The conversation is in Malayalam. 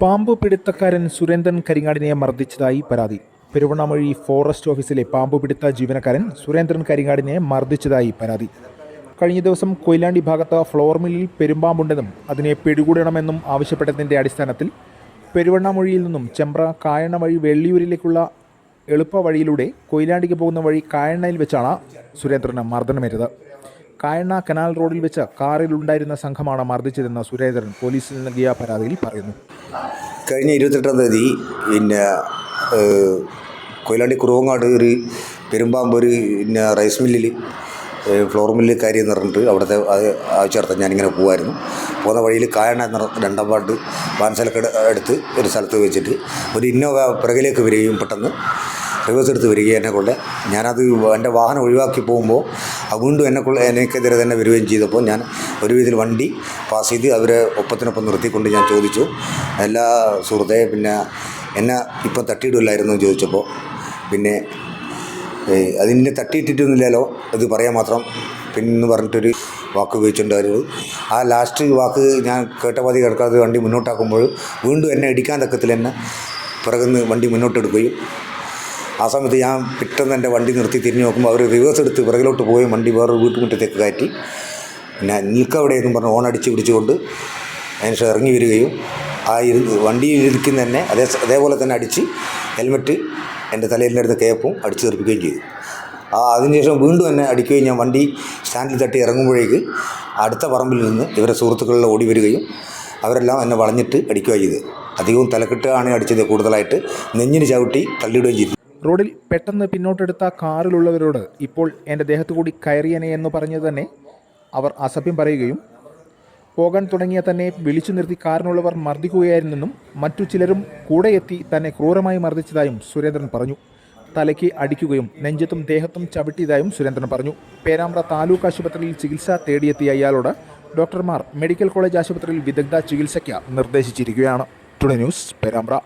പാമ്പ് പിടുത്തക്കാരൻ സുരേന്ദ്രൻ കരിങ്ങാടിനെ മർദ്ദിച്ചതായി പരാതി. പെരുവണ്ണാമൊഴി ഫോറസ്റ്റ് ഓഫീസിലെ പാമ്പ് പിടുത്ത ജീവനക്കാരൻ സുരേന്ദ്രൻ കരിങ്ങാടിനെ മർദ്ദിച്ചതായി പരാതി. കഴിഞ്ഞ ദിവസം കൊയിലാണ്ടി ഭാഗത്ത് ഫ്ലോർ മില്ലിൽ പെരുമ്പാമ്പുണ്ടെന്നും അതിനെ പിടികൂടണമെന്നും ആവശ്യപ്പെട്ടതിന്റെ അടിസ്ഥാനത്തിൽ പെരുവണ്ണാമൊഴിയിൽ നിന്നും ചെമ്പ്ര കായണ്ണ വഴി വെള്ളിയൂരിലേക്കുള്ള എളുപ്പ വഴിയിലൂടെ കൊയിലാണ്ടിക്ക് പോകുന്ന വഴി കായണ്ണയിൽ വെച്ചാണ് സുരേന്ദ്രന് മർദ്ദനമേറ്റത്. കായണ്ണ കനാൽ റോഡിൽ വെച്ച് കാറിലുണ്ടായിരുന്ന സംഘമാണ് മർദ്ദിച്ചതെന്ന് സുരേന്ദ്രൻ പോലീസിൽ നൽകിയ പരാതിയിൽ പറയുന്നു. കഴിഞ്ഞ ഇരുപത്തെട്ടാം തീയതി പിന്നെ കൊയിലാണ്ടി കുറുവങ്ങാട് ഒരു പെരുമ്പാമ്പ് ഒരു പിന്നെ റൈസ് മില്ലിൽ ഫ്ലോർ മില്ലിൽ കാര്യം എന്ന് പറഞ്ഞിട്ട് അവിടുത്തെ ആവശ്യാർത്ഥം ഞാനിങ്ങനെ പോകുമായിരുന്നു പോകുന്ന വഴിയിൽ കായണ എന്ന രണ്ടാം പാട്ട് വാൻസലക്കട എടുത്ത് ഒരു സ്ഥലത്ത് വെച്ചിട്ട് ഒരു ഇന്നോവ പിറകിലേക്ക് വരികയും പെട്ടെന്ന് റിവേഴ്സ് എടുത്ത് വരികയും എന്നെ കൊണ്ട് ഞാനത് എന്റെ വാഹനം ഒഴിവാക്കി പോകുമ്പോൾ വീണ്ടും എന്നെ എനിക്കെതിരെ തന്നെ വരികയും ചെയ്തപ്പോൾ ഞാൻ ഒരു വിധത്തിൽ വണ്ടി പാസ് ചെയ്ത് അവരെ ഒപ്പത്തിനൊപ്പം നിർത്തിക്കൊണ്ട് ഞാൻ ചോദിച്ചു. എല്ലാ സുഹൃത്തെ പിന്നെ എന്നെ ഇപ്പം തട്ടിയിടില്ലായിരുന്നു എന്ന് ചോദിച്ചപ്പോൾ പിന്നെ അതിനെ തട്ടിയിട്ടിട്ടൊന്നുമില്ലല്ലോ ഇത് പറയാൻ മാത്രം പിന്നെ പറഞ്ഞിട്ടൊരു വാക്ക് ഉപയോഗിച്ചിട്ടുണ്ടായിരുന്നു ആ ലാസ്റ്റ് വാക്ക് ഞാൻ കേട്ട പാതി കിടക്കാതെ വണ്ടി മുന്നോട്ടാക്കുമ്പോൾ വീണ്ടും എന്നെ ഇടിക്കാൻ തക്കത്തിൽ എന്നെ പിറകുന്ന് വണ്ടി മുന്നോട്ടെടുക്കുകയും ആ സമയത്ത് ഞാൻ പെട്ടെന്ന് എന്റെ വണ്ടി നിർത്തി തിരിഞ്ഞു നോക്കുമ്പോൾ അവർ റിവേഴ്സ് എടുത്ത് പിറകിലോട്ട് പോയി വണ്ടി വേറൊരു വീട്ടുമുറ്റത്തേക്ക് കയറ്റി. പിന്നെ നിൽക്കവിടെ എന്നും പറഞ്ഞ് ഓൺ അടിച്ച് പിടിച്ചുകൊണ്ട് അതിനുശേഷം ഇറങ്ങി വരികയും ആ ഇരു വണ്ടിയിൽ ഇരിക്കുന്ന തന്നെ അതേ അതേപോലെ തന്നെ അടിച്ച് ഹെൽമെറ്റ് എന്റെ തലയിലിന്റെ അടുത്ത് കേപ്പും അടിച്ച് തെറിപ്പിക്കുകയും ചെയ്തു. ആ അതിനുശേഷം വീണ്ടും എന്നെ അടിക്കുകയും ഞാൻ വണ്ടി സ്റ്റാൻഡിൽ തട്ടി ഇറങ്ങുമ്പോഴേക്ക് അടുത്ത പറമ്പിൽ നിന്ന് ഇവരെ സുഹൃത്തുക്കളിൽ ഓടി വരികയും അവരെല്ലാം എന്നെ വളഞ്ഞിട്ട് അടിക്കുകയും ചെയ്തത്. അധികവും തലക്കെട്ടാണ് അടിച്ചത് കൂടുതലായിട്ട്. നെഞ്ഞിന് ചവിട്ടി തള്ളിയിടുകയും ചെയ്തു. റോഡിൽ പെട്ടെന്ന് പിന്നോട്ടെടുത്ത കാറിലുള്ളവരോട് ഇപ്പോൾ എന്റെ ദേഹത്തു കൂടി കയറിയനെ എന്ന് പറഞ്ഞു തന്നെ അവർ അസഭ്യം പറയുകയും പോകാൻ തുടങ്ങിയ തന്നെ വിളിച്ചു നിർത്തി കാറിനുള്ളവർ മർദ്ദിക്കുകയായിരുന്നെന്നും മറ്റു ചിലരും കൂടെ എത്തി തന്നെ ക്രൂരമായി മർദ്ദിച്ചതായും സുരേന്ദ്രൻ പറഞ്ഞു. തലയ്ക്ക് അടിക്കുകയും നെഞ്ചത്തും ദേഹത്തും ചവിട്ടിയതായും സുരേന്ദ്രൻ പറഞ്ഞു. പേരാമ്പ്ര താലൂക്ക് ആശുപത്രിയിൽ ചികിത്സ തേടിയെത്തിയ ഇയാളോട് ഡോക്ടർമാർ മെഡിക്കൽ കോളേജ് ആശുപത്രിയിൽ വിദഗ്ധ ചികിത്സയ്ക്ക് നിർദ്ദേശിച്ചിരിക്കുകയാണ്. Today news Perambra.